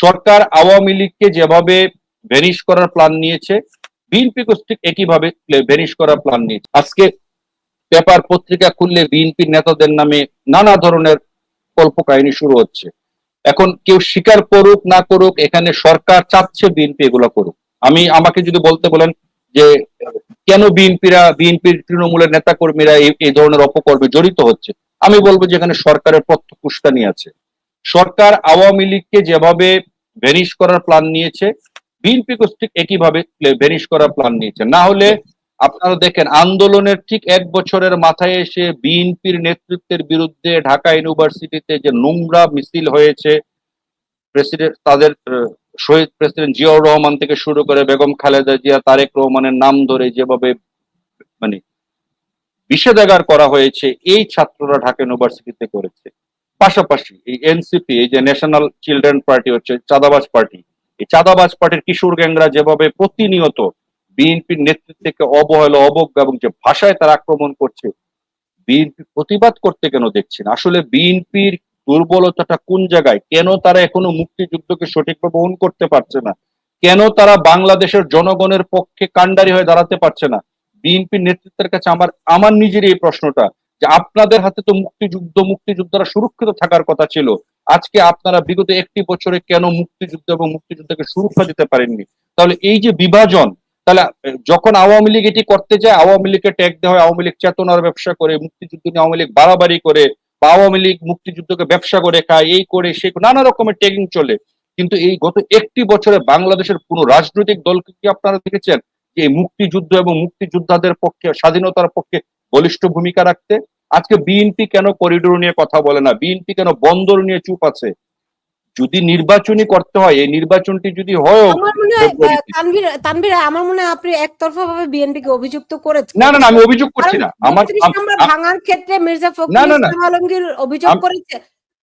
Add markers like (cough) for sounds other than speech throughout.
সরকার আওয়ামী লীগকে যেভাবে ভ্যানিশ করার প্ল্যান নিয়েছে বিএনপি কর্তৃক একইভাবে ভ্যানিশ করার প্ল্যান নিয়েছে। আজকে পেপার পত্রিকা খুললে বিএনপির নেতাদের নামে নানা ধরনের কল্পকাহিনী শুরু হচ্ছে। এখন কেউ স্বীকার করুক না করুক, এখানে সরকার চাচ্ছে বিএনপি এগুলো করুক। আমি, আমাকে যদি বলতে বলেন যে, কেন বিএনপিরা বিএনপির তৃণমূলের নেতা কর্মীরা এই ধরনের অপকর্মে জড়িত হচ্ছে, আমি বলব যে এখানে সরকারের প্রত্যক্ষ আছে। সরকার আওয়ামী লীগকে যেভাবে ভ্যানিশ করার প্ল্যান নিয়েছে, বিএনপি কর্তৃক একইভাবে ভ্যানিশ করার প্ল্যান নিয়েছে। না হলে আপনারা দেখেন, আন্দোলনের ঠিক এক বছরের মাথায় এসে বিএনপির নেতৃত্বের বিরুদ্ধে ঢাকা ইউনিভার্সিটিতে যে নোংরা মিছিল হয়েছে, প্রেসিডেন্ট, তাদের শহীদ প্রেসিডেন্ট জিয়াউর রহমান থেকে শুরু করে বেগম খালেদা জিয়া, তারেক রহমানের নাম ধরে যেভাবে মানে বিষেধাগার করা হয়েছে, এই ছাত্ররা ঢাকা ইউনিভার্সিটিতে করেছে। পাশাপাশি এই এনসিপি, এই যে ন্যাশনাল চিলড্রেন পার্টি হচ্ছে চাঁদাবাজ পার্টি, এই চাঁদাবাজ পার্টির কিশোর গ্যাংরা যেভাবে প্রতিনিয়ত বিএনপির নেতৃত্বকে অবহেলা, অবজ্ঞা এবং যে ভাষায় তারা আক্রমণ করছে, বিএনপি প্রতিবাদ করতে কেন দেখছি না? আসলে বিএনপির দুর্বলতাটা কোন জায়গায়? কেন তারা এখনও মুক্তিযুদ্ধকে সঠিকভাবে বহন করতে পারছে না? কেন তারা বাংলাদেশের জনগণের পক্ষে কাণ্ডারি হয়ে দাঁড়াতে পারছে না? বিএনপির নেতৃত্বের কাছে আমার আমার নিজের এই প্রশ্নটা। যে আপনাদের হাতে তো মুক্তিযুদ্ধ মুক্তিযোদ্ধারা সুরক্ষিত থাকার কথা ছিল। আজকে আপনারা বিগত একটি বছরে কেন মুক্তিযুদ্ধ এবং মুক্তিযুদ্ধকে সুরক্ষা দিতে পারেননি? তাহলে এই যে বিভাজন, তাহলে যখন আওয়ামী লীগ এটি করতে যায়, আওয়ামী লীগকে ট্যাগ দেওয়া হয়, আওয়ামী লীগ চেতনার ব্যবসা করে, মুক্তিযুদ্ধ নিয়ে আওয়ামী লীগ বাড়াবাড়ি করে বা আওয়ামী লীগ মুক্তিযুদ্ধকে ব্যবসা করে, খায়, এই করে, সে নানা রকমের ট্যাগিং চলে। কিন্তু এই গত একটি বছরে বাংলাদেশের কোন রাজনৈতিক দলকে কি আপনারা দেখেছেন? যে মুক্তিযুদ্ধ এবং মুক্তিযোদ্ধাদের পক্ষে, স্বাধীনতার পক্ষে বলিষ্ঠ ভূমিকা রাখতে। আজকে বিএনপি কেন করিডোর নিয়ে কথা বলে না? বিএনপি কেন বন্দর নিয়ে চুপ আছে? যদি নির্বাচনী করতে হয় এই নির্বাচনটি যদি হয়। তানভীর তানভীর আমার মনে হয় আপনি একতরফা ভাবে বিএনপি কে অভিযুক্ত করেছেন। না না না আমি অভিযোগ করছি না। আমার ভাঙার ক্ষেত্রে মির্জা ফখরুল। ইসলাম আলমগীর অভিযোগ করেছে।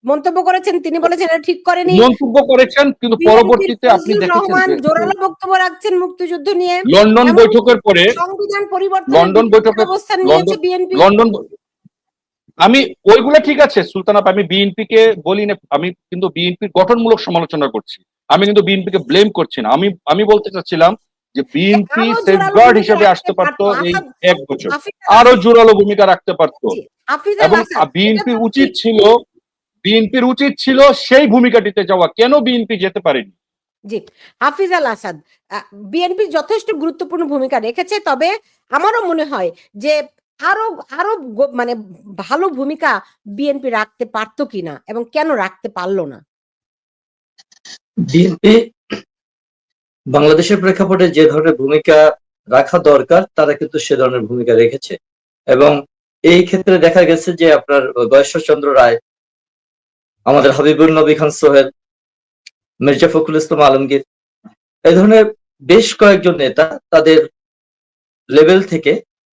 মন্তব্য করেছেন তিনি বলেছেন এটা ঠিক করেনি। মন্তব্য করেছেন কিন্তু বিএনপির পরবর্তীতে আপনি দেখেছেন জোরালো বক্তব্য রাখছেন মুক্তিযুদ্ধ নিয়ে। লন্ডন বৈঠকের পরে সংবিধান পরিবর্তন লন্ডন বৈঠকে- অবস্থান নিয়েছে বিএনপি। লন্ডন আমি ওইগুলা ঠিক আছে সুলতান আমি বিএনপি কে বলি না আমি কিন্তু বিএনপির গঠনমূলক সমালোচনা করছি। আমি কিন্তু বিএনপি কে ব্লেম করছি না। আমি আমি বলতে চাচ্ছিলাম যে বিএনপি সেফগার্ড হিসেবে আসতে পারতো। এই এক বছর। আরও জোরালো ভূমিকা রাখতে পারতো। এবং তো উচিত ছিল বিএনপির উচিত ছিল সেই ভূমিকাটিতে যাওয়া। কেন বিএনপি যেতে পারেনি? জি হাফিজ আল আসাদ বিএনপি যথেষ্ট গুরুত্বপূর্ণ ভূমিকা রেখেছে তবে আমারও মনে হয় যে আরও আরও মানে ভালো ভূমিকা বিএনপি রাখতে পারতো কিনা এবং কেন রাখতে পারল না? বিএনপি বাংলাদেশের প্রেক্ষাপটে যে ধরনের ভূমিকা রাখা দরকার তারা কিন্তু সে ধরনের ভূমিকা রেখেছে। এবং এই ক্ষেত্রে দেখা গেছে যে আপনার গয়েশ্বরচন্দ্র রায় আমাদের হাবিবুল নবী খান সোহেল, মির্জা ফখরুল ইসলাম আলমগীর, এই ধরনের বেশ কয়েকজন নেতা তাদের লেভেল থেকে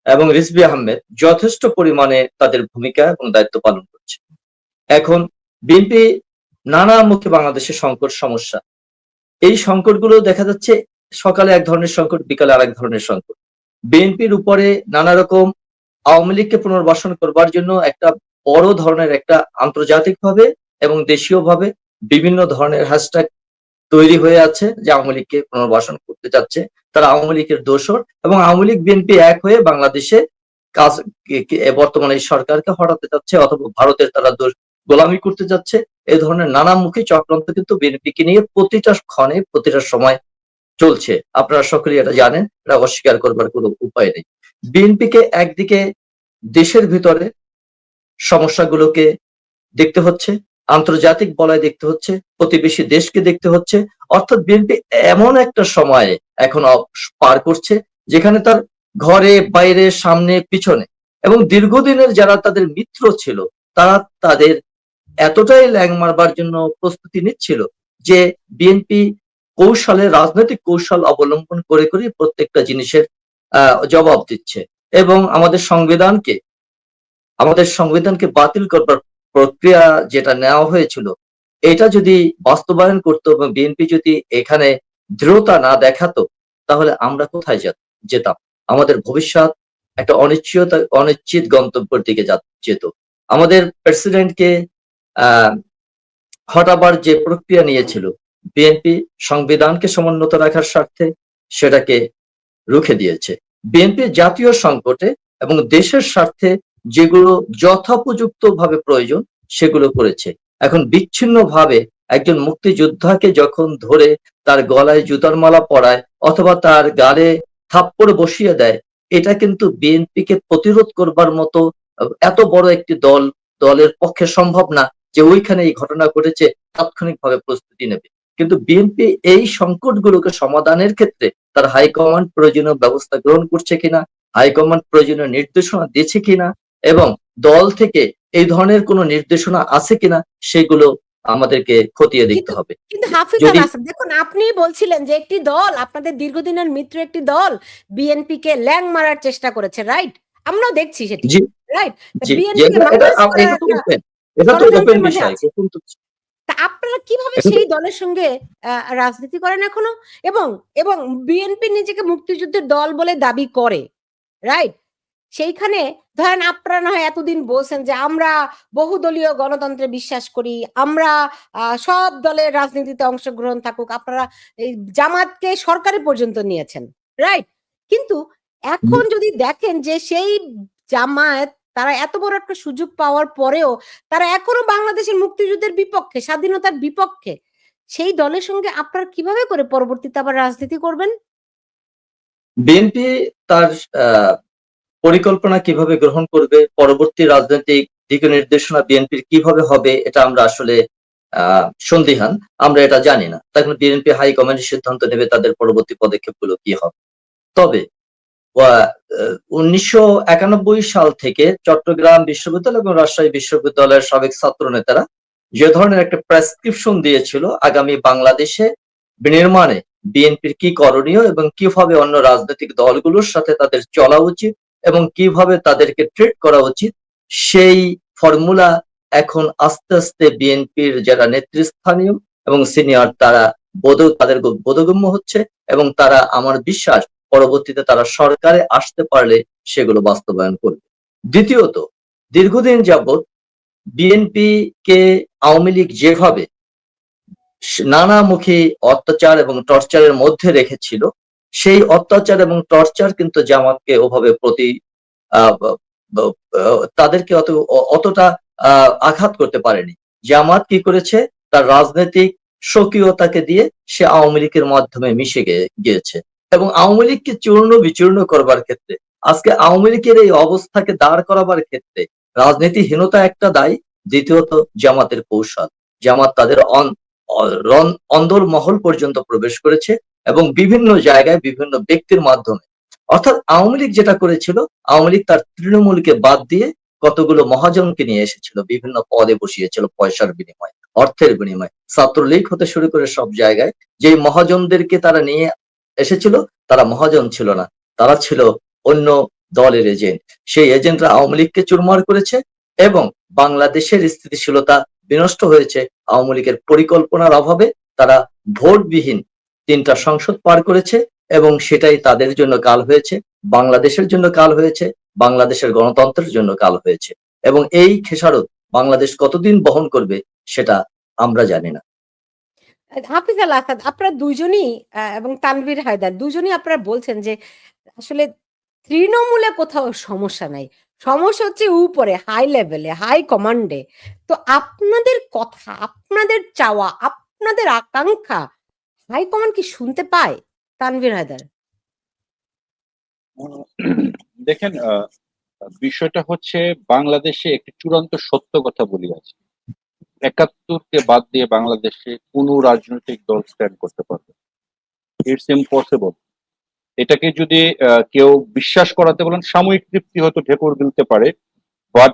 এবং রিসবি আহমেদ যথেষ্ট পরিমাণে তাদের ভূমিকা এবং দায়িত্ব পালন করছে। এখন বিএনপি নানা মুখে বাংলাদেশের সংকট সমস্যা। এই সংকটগুলো দেখা যাচ্ছে সকালে এক ধরনের সংকট, বিকালে আরেক ধরনের সংকট। বিএনপির উপরে নানা রকম আওয়ামী লীগকে পুনর্বাসন করবার জন্য একটা বড় ধরনের একটা আন্তর্জাতিকভাবে এবং দেশীয়ভাবে বিভিন্ন ধরনের হ্যাশট্যাগ তৈরি হয়ে আছে যে আওয়ামী লীগকে পুনর্বাসন করতে চাচ্ছে। তারা আওয়ামী লীগের দোষর এবং আওয়ামী লীগ বিএনপি এক হয়ে বাংলাদেশে কাজ বর্তমানে এই সরকারকে হটাতে চাচ্ছে অথবা ভারতের তারা দোষ গোলামি করতে যাচ্ছে এই ধরনের নানামুখী চক্রান্ত কিন্তু বিএনপিকে নিয়ে প্রতিটা ক্ষণে, প্রতিটা সময় চলছে। আপনারা সকলেই এটা জানেন, এটা অস্বীকার করবার কোনো উপায় নেই। বিএনপিকে একদিকে দেশের ভিতরে সমস্যাগুলোকে দেখতে হচ্ছে আন্তর্জাতিক বলয় দেখতে হচ্ছে, প্রতিবেশী দেশকে দেখতে হচ্ছে। অর্থাৎ বিএনপি এমন একটা সময়ে এখন পার করছে, যেখানে তার ঘরে, বাইরে, সামনে, পিছনে এবং দীর্ঘদিনের যারা তাদের মিত্র ছিল, তারা তাদের এতটাই ল্যাং মারবার জন্য প্রস্তুতি নিচ্ছিল যে বিএনপি কৌশলে, রাজনৈতিক কৌশল অবলম্বন করে করে প্রত্যেকটা জিনিসের জবাব দিচ্ছে এবং আমাদের সংবিধানকে আমাদের সংবিধানকে বাতিল করবার প্রক্রিয়া যেটা নেওয়া হয়েছিল, এটা যদি বাস্তবায়ন করতো এবং বিএনপি যদি এখানে দৃঢ়তা না দেখাতো, তাহলে আমরা কোথায় যেতাম? আমাদের ভবিষ্যৎ একটা অনিশ্চয়তা, অনিশ্চিত গন্তব্যের দিকে যেত। আমাদের প্রেসিডেন্টকে হটাবার যে প্রক্রিয়া নিয়েছিল, বিএনপি সংবিধানকে সমুন্নত রাখার স্বার্থে সেটাকে রুখে দিয়েছে। বিএনপি জাতীয় সংকটে এবং দেশের স্বার্থে যেগুলো যথোপযুক্ত ভাবে প্রয়োজন, সেগুলো করেছে। এখন বিচ্ছিন্ন ভাবে একজন মুক্তিযোদ্ধাকে যখন ধরে তার গলায় জুতার মালা পরায় অথবা তার গালে থাপ্পড় বসিয়ে দেয়, এটা কিন্তু বিএনপিকে প্রতিরোধ করবার মতো এত বড় একটি দল, দলের পক্ষে সম্ভব না যে ওইখানে এই ঘটনা ঘটেছে, তাৎক্ষণিকভাবে প্রস্তুতি নেবে। কিন্তু বিএনপি এই সংকটগুলোকে সমাধানের ক্ষেত্রে তার হাইকমান্ড প্রয়োজনীয় ব্যবস্থা গ্রহণ করছে কিনা, হাইকমান্ড প্রয়োজনীয় নির্দেশনা দিয়েছে কিনা এবং দল থেকে এই ধরনের কোনো নির্দেশনা আছে কিনা সেগুলো আমাদেরকে খতিয়ে দেখতে হবে। কিন্তু হাফিজ আল আসাদ দেখুন আপনি বলছিলেন যে একটি দল আপনাদের দীর্ঘদিনের মিত্র একটি দল বিএনপি কে ল্যাং মারার চেষ্টা করেছে রাইট আমরাও দেখছি সেটি জি। রাইট বিএনপি এটা- তো ওপেন বিষয়। কিন্তু আপনারা কীভাবে সেই দলের সঙ্গে রাজনীতি করেন এখনও? এবং এবং বিএনপি নিজেকে মুক্তিযুদ্ধের দল বলে দাবি করে রাইট সেইখানে ধরেন আপনারা না হয় এতদিন বলছেন যে আমরা বহুদলীয় গণতন্ত্রে বিশ্বাস করি আমরা সব দলের রাজনীতিতে অংশগ্রহণ থাকুক আপনারা এই জামাতকে সরকারে পর্যন্ত নিয়েছেন রাইট কিন্তু এখন যদি দেখেন যে সেই জামায়াত তারা এত বড় একটা সুযোগ পাওয়ার পরেও তারা এখনও বাংলাদেশের মুক্তিযুদ্ধের বিপক্ষে স্বাধীনতার বিপক্ষে সেই দলের সঙ্গে আপনারা কীভাবে করে পরবর্তীতে আবার রাজনীতি করবেন? বিএনপি তার পরিকল্পনা কীভাবে গ্রহণ করবে, পরবর্তী রাজনৈতিক দিক নির্দেশনা বিএনপির কীভাবে হবে, এটা আমরা আসলে সন্দিহান, আমরা এটা জানি না। তখন বিএনপি হাইকমান্ড সিদ্ধান্ত নেবে তাদের পরবর্তী পদক্ষেপগুলো কি হবে। তবে উনিশশো একানব্বই সাল থেকে চট্টগ্রাম বিশ্ববিদ্যালয় এবং রাজশাহী বিশ্ববিদ্যালয়ের সাবেক ছাত্র নেতারা যে ধরনের একটা প্রেসক্রিপশন দিয়েছিল আগামী বাংলাদেশে বিনির্মাণে বিএনপির কি করণীয় এবং কীভাবে অন্য রাজনৈতিক দলগুলোর সাথে তাদের চলা উচিত এবং কীভাবে তাদেরকে ট্রিট করা উচিত, সেই ফর্মুলা এখন আস্তে আস্তে বিএনপির যারা নেতৃস্থানীয় এবং সিনিয়র তারা বোধ, তাদের বোধগম্য হচ্ছে এবং তারা, আমার বিশ্বাস, পরবর্তীতে তারা সরকারে আসতে পারলে সেগুলো বাস্তবায়ন করবে। দ্বিতীয়ত, দীর্ঘদিন যাবৎ বিএনপি কে আওয়ামী লীগ যেভাবে নানামুখী অত্যাচার এবং টর্চারের মধ্যে রেখেছিল সেই অত্যাচার এবং টর্চার কিন্তু জামাতকে ওভাবে প্রতি তাদেরকে অত, অতটা আঘাত করতে পারেনি। জামাত কি করেছে? তার রাজনৈতিক স্বকীয়তাকে দিয়ে সে আওয়ামী লীগের মাধ্যমে মিশে গিয়েছে। এবং আওয়ামী লীগকে চূর্ণ বিচূর্ণ করবার ক্ষেত্রে, আজকে আওয়ামী লীগের এই অবস্থাকে দাঁড় করাবার ক্ষেত্রে রাজনীতিহীনতা একটা দায়ী, দ্বিতীয়ত জামাতের কৌশল। জামাত তাদের অন্দর মহল পর্যন্ত প্রবেশ করেছে। এবং বিভিন্ন জায়গায় বিভিন্ন ব্যক্তির মাধ্যমে। অর্থাৎ আওয়ামী লীগ যেটা করেছিল, আওয়ামী লীগ তার তৃণমূলকে বাদ দিয়ে কতগুলো মহাজনকে নিয়ে এসেছিল, বিভিন্ন পদে বসিয়েছিল পয়সার বিনিময়ে, অর্থের বিনিময়ে। ছাত্রলীগ হতে শুরু করে সব জায়গায় যে মহাজনদেরকে তারা নিয়ে এসেছিল, তারা মহাজন ছিল না, তারা ছিল অন্য দলের এজেন্ট। সেই এজেন্টরা আওয়ামী লীগকে চুরমার করেছে এবং বাংলাদেশের স্থিতিশীলতা বিনষ্ট হয়েছে। আওয়ামী লীগের পরিকল্পনার অভাবে তারা ভোটবিহীন তিনটা সংসদ পার করেছে এবং সেটাই তাদের জন্য কাল হয়েছে, বাংলাদেশের জন্য কাল হয়েছে, বাংলাদেশের গণতন্ত্রের জন্য কাল হয়েছে। এবং এই খেসারত বাংলাদেশ কতদিন বহন করবে সেটা আমরা জানি না। হাফিজ আল আসাদ, আপনারা দুজনই এবং তানভীর হায়দার দুজনই আপনারা বলছেন যে আসলে তৃণমূলে কোথাও সমস্যা নাই। সমস্যা হচ্ছে উপরে হাই লেভেলে হাই কমান্ডে তো আপনাদের কথা, আপনাদের চাওয়া, আপনাদের আকাঙ্ক্ষা হাই কমান্ড কি শুনতে পায়? তানভীর হায়দার। (clears throat) দেখেন বিষয়টা হচ্ছে বাংলাদেশে একটি চূড়ান্ত সত্য কথা বলি আছে একাত্তরকে বাদ দিয়ে বাংলাদেশে কোনো রাজনৈতিক দল স্ট্যান্ড করতে পারবে ইটস ইম্পসিবল এটাকে যদি কেউ বিশ্বাস করাতে বলেন, সাময়িক তৃপ্তি হয়তো ঢেকুর দিতে পারে বাট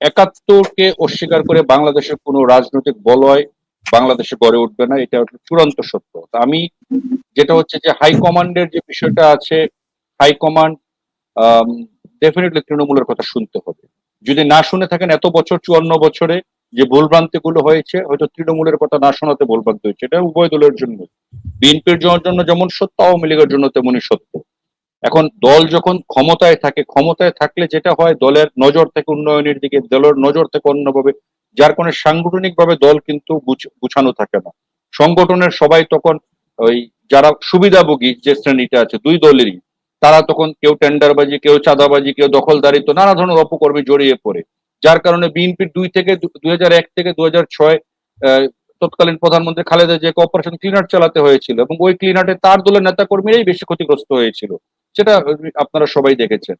একাত্তরকে অস্বীকার করে বাংলাদেশের কোনো রাজনৈতিক বলয় বাংলাদেশে গড়ে উঠবে না, এটা চূড়ান্ত সত্য। আমি যেটা হচ্ছে যে হাইকমান্ডের যে বিষয়টা আছে হাইকমান্ড ডেফিনেটলি তৃণমূলের কথা শুনতে হবে। যদি না শুনে থাকেন, এত বছর, চুয়ান্ন বছরে যে ভুলভ্রান্তি গুলো হয়েছে, হয়তো তৃণমূলের কথা না শোনাতে ভুলভ্রান্তি হয়েছে। এটা উভয় দলের জন্য। বিএনপির জন্য যেমন সত্য, আওয়ামী লীগের জন্য তেমনই সত্য। এখন দল যখন ক্ষমতায় থাকে, ক্ষমতায় থাকলে যেটা হয়, দলের নজর থেকে উন্নয়নের দিকে, দলের নজর থেকে অন্যভাবে যার কোনো সাংগঠনিক ভাবে দল কিন্তু গুছ- গুছানো থাকে না। সংগঠনের সবাই তখন ওই যারা সুবিধাভোগী যে শ্রেণীটা আছে, দুই দলেরই, তারা তখন কেউ টেন্ডারবাজি, কেউ চাঁদাবাজি, কেউ দখলদারিত্ব, নানা ধরনের অপকর্মে জড়িয়ে পড়ে। যার কারণে বিএনপির দুই থেকে দুই হাজার এক থেকে দুই হাজার ছয় তৎকালীন প্রধানমন্ত্রী খালেদা জিয়াকে অপারেশন ক্লিনার চালাতে হয়েছিল এবং ওই ক্লিনারে তার দলের নেতা কর্মীরাই বেশি ক্ষতিগ্রস্ত হয়েছিল। সেটা আপনারা সবাই দেখেছেন।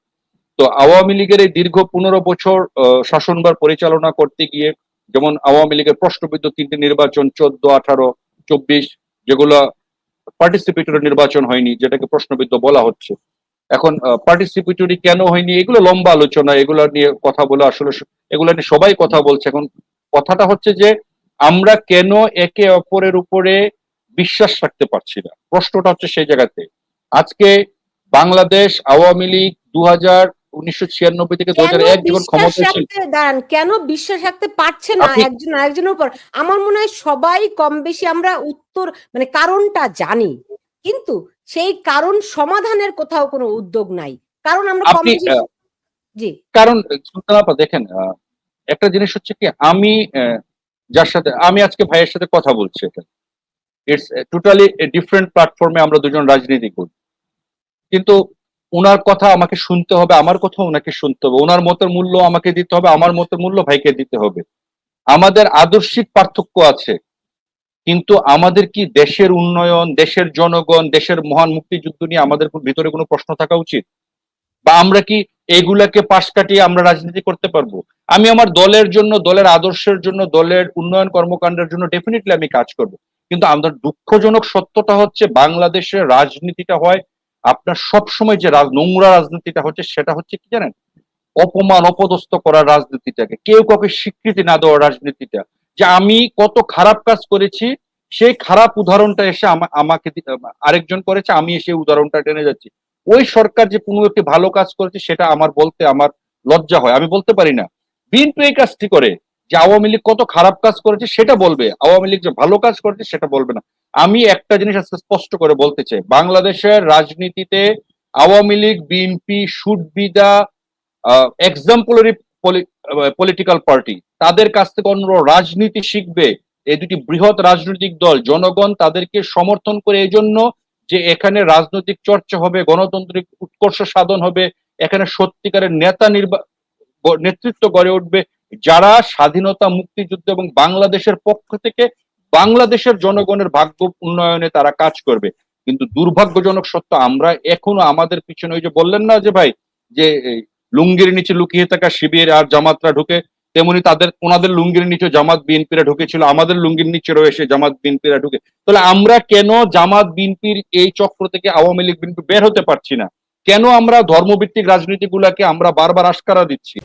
তো আওয়ামী লীগের এই দীর্ঘ পনেরো বছর আহ, শাসনভার পরিচালনা করতে গিয়ে যেমন আওয়ামী লীগের প্রশ্নবিদ্ধ তিনটি নির্বাচন চোদ্দ আঠারো চব্বিশ যেগুলো পার্টিসিপেটরি নির্বাচন হয়নি যেটাকে প্রশ্নবিদ্ধ বলা হচ্ছে। এখন পার্টিসিপেটরি কেন হয়নি? এগুলো লম্বা আলোচনা এগুলো নিয়ে কথা বলে আসলে এগুলো নিয়ে সবাই কথা বলছে। এখন কথাটা হচ্ছে যে আমরা কেন একে অপরের উপরে বিশ্বাস রাখতে পারছি না? প্রশ্নটা হচ্ছে সেই জায়গাতে। আজকে বাংলাদেশ আওয়ামী লীগ দু হাজার উনিশশো ছিয়ানব্বই থেকে দু হাজার এক যখন ছিল। দাঁড়ান কেন বিশ্বাস রাখতে পারছে না একজন আরেকজনের উপর? আমার মনে হয় সবাই কম বেশি আমরা উত্তর মানে কারণটা জানি কিন্তু সেই কারণ সমাধানের কোথাও কোনো উদ্যোগ নাই। কারণ আমরা কম জি। কারণ সুলতান দেখেন একটা জিনিস হচ্ছে কি আমি যার সাথে আমি আজকে ভাইয়ের সাথে কথা বলছি এটা। ইটস টোটালি ডিফারেন্ট প্ল্যাটফর্মে আমরা দুজন রাজনীতি করি। কিন্তু ওনার কথা আমাকে শুনতে হবে, আমার কথা ওনাকে শুনতে হবে। ওনার মতের মূল্য আমাকে দিতে হবে, আমার মতের মূল্য ভাইকে দিতে হবে। আমাদের আদর্শিক পার্থক্য আছে, কিন্তু আমাদের কি দেশের উন্নয়ন, দেশের জনগণ, দেশের মহান মুক্তিযুদ্ধ নিয়ে আমাদের ভিতরে কোনো প্রশ্ন থাকা উচিত? বা আমরা কি এগুলাকে পাশ কাটিয়ে আমরা রাজনীতি করতে পারব? আমি আমার দলের জন্য, দলের আদর্শের জন্য, দলের উন্নয়ন কর্মকাণ্ডের জন্য ডেফিনেটলি আমি কাজ করব। কিন্তু আমাদের দুঃখজনক সত্যটা হচ্ছে, বাংলাদেশের রাজনীতিটা হয় আপনার সব সময় যে রাজ নোংরা রাজনীতিটা হচ্ছে সেটা হচ্ছে কি জানেন? অপমান, অপদস্থ করার রাজনীতিটাকে। কেউ কাউকে স্বীকৃতি না দেওয়ার রাজনীতিটা। যে আমি কত খারাপ কাজ করেছি, সেই খারাপ উদাহরণটা এসে আমাকে আরেকজন করেছে, আমি এসে উদাহরণটা টেনে যাচ্ছি। ওই সরকার যে কোনো একটি ভালো কাজ করেছে, সেটা আমার বলতে আমার লজ্জা হয়। আমি বলতে পারি না। বিএনপি এই কাজটি করে। যে আওয়ামী লীগ কত খারাপ কাজ করেছে সেটা বলবে। আওয়ামী লীগ যে ভালো কাজ করেছে সেটা বলবে না। আমি একটা জিনিস আজকে স্পষ্ট করে বলতে চাই। বাংলাদেশের রাজনীতিতে Awami League BNP should be the exemplary political party তাদের কাছ থেকে অন্য রাজনীতি শিখবে। এই দুটি বৃহৎ রাজনৈতিক দল, জনগণ তাদেরকে সমর্থন করে এই জন্য যে এখানে রাজনৈতিক চর্চা হবে, গণতান্ত্রিক উৎকর্ষ সাধন হবে, এখানে সত্যিকারের নেতা নির্বা নেতৃত্ব গড়ে উঠবে। যারা স্বাধীনতা মুক্তিযুদ্ধ এবং বাংলাদেশের পক্ষ থেকে বাংলাদেশের জনগণের ভাগ্য উন্নয়নে তারা কাজ করবে। কিন্তু দুর্ভাগ্যজনক সত্য, আমরা এখনও আমাদের পিছনে ওই যে বললেন না যে ভাই, যে লুঙ্গির নিচে লুকিয়ে থাকা শিবির আর জামাতরা ঢুকে, তেমনি তাদের, ওনাদের লুঙ্গির নিচে জামাত বিএনপিরা ঢুকেছিল, আমাদের লুঙ্গির নিচে রয়েছে জামাত বিএনপিরা ঢুকে। তাহলে আমরা কেন জামাত বিএনপির এই চক্র থেকে আওয়ামী লীগ বিএনপি বের হতে পারছি না? কেন আমরা ধর্মভিত্তিক রাজনীতিগুলাকে আমরা বারবার আশকারা দিচ্ছি?